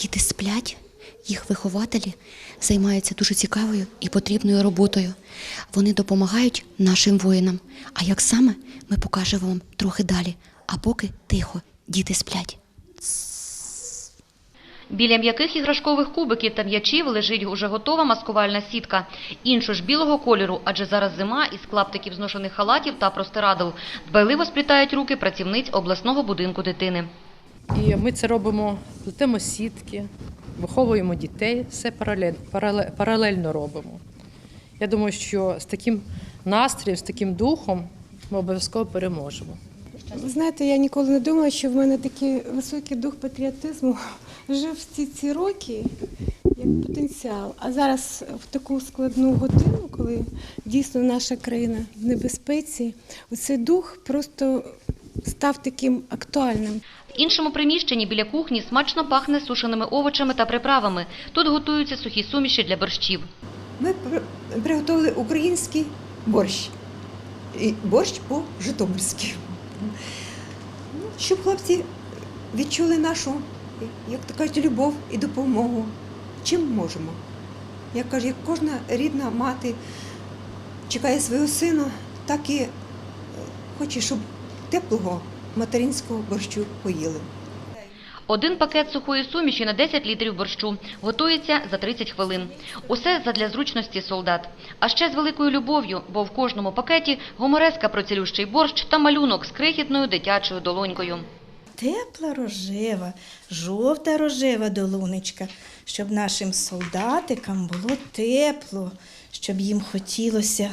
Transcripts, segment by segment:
діти сплять, їх вихователі займаються дуже цікавою і потрібною роботою. Вони допомагають нашим воїнам. А як саме, ми покажемо вам трохи далі. А поки тихо, діти сплять. Біля м'яких іграшкових кубиків та м'ячів лежить уже готова маскувальна сітка. Іншу ж білого кольору, адже зараз зима із клаптиків зношених халатів та простирадл. Дбайливо сплітають руки працівниць обласного будинку дитини. І ми це робимо, плетемо сітки, виховуємо дітей, все паралель, парале- паралельно робимо. Я думаю, що з таким настроєм, з таким духом ми обов'язково переможемо. Ви знаєте, я ніколи не думала, що в мене такий високий дух патріотизму жив всі ці роки як потенціал. А зараз в таку складну годину, коли дійсно наша країна в небезпеці, цей дух просто став таким актуальним. В іншому приміщенні біля кухні смачно пахне сушеними овочами та приправами. Тут готуються сухі суміші для борщів. Ми приготували український борщ. І борщ по-житомирськи. Ну, Щоб хлопці відчули нашу, як то кажуть, любов і допомогу. Чим можемо. Я кажу, як кожна рідна мати чекає свого сина, так і е, хоче, щоб теплого материнського борщу поїли. Один пакет сухої суміші на 10 літрів борщу готується за 30 хвилин. Усе задля зручності солдат. А ще з великою любов'ю, бо в кожному пакеті гомореска про цілющий борщ та малюнок з крихітною дитячою долонькою. Тепла рожева, жовта рожева долунечка, щоб нашим солдатикам було тепло, щоб їм хотілося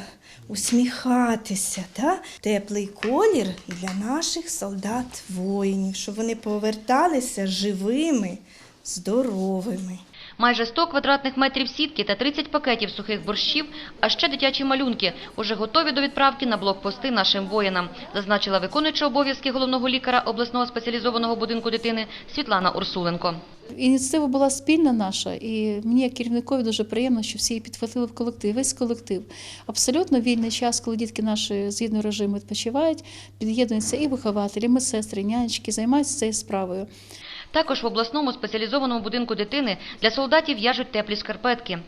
усміхатися. Та? Теплий колір для наших солдат-воїнів, щоб вони поверталися живими, здоровими. Майже 100 квадратних метрів сітки та 30 пакетів сухих борщів, а ще дитячі малюнки уже готові до відправки на блокпости нашим воїнам, зазначила виконуюча обов'язки головного лікаря обласного спеціалізованого будинку дитини Світлана Урсуленко. Ініціатива була спільна наша, і мені, як керівникові, дуже приємно, що всі її підхватили в колектив, весь колектив. Абсолютно вільний час, коли дітки наші згідно режиму відпочивають, під'єднуються і вихователі, і медсестри, нянечки, займаються цією справою. Також в обласному спеціалізованому будинку дитини для солдатів в'яжуть теплі шкарпетки.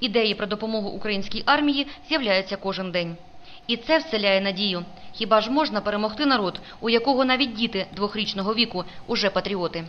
Ідеї про допомогу українській армії з'являються кожен день. І це вселяє надію. Хіба ж можна перемогти народ, у якого навіть діти двохрічного віку уже патріоти?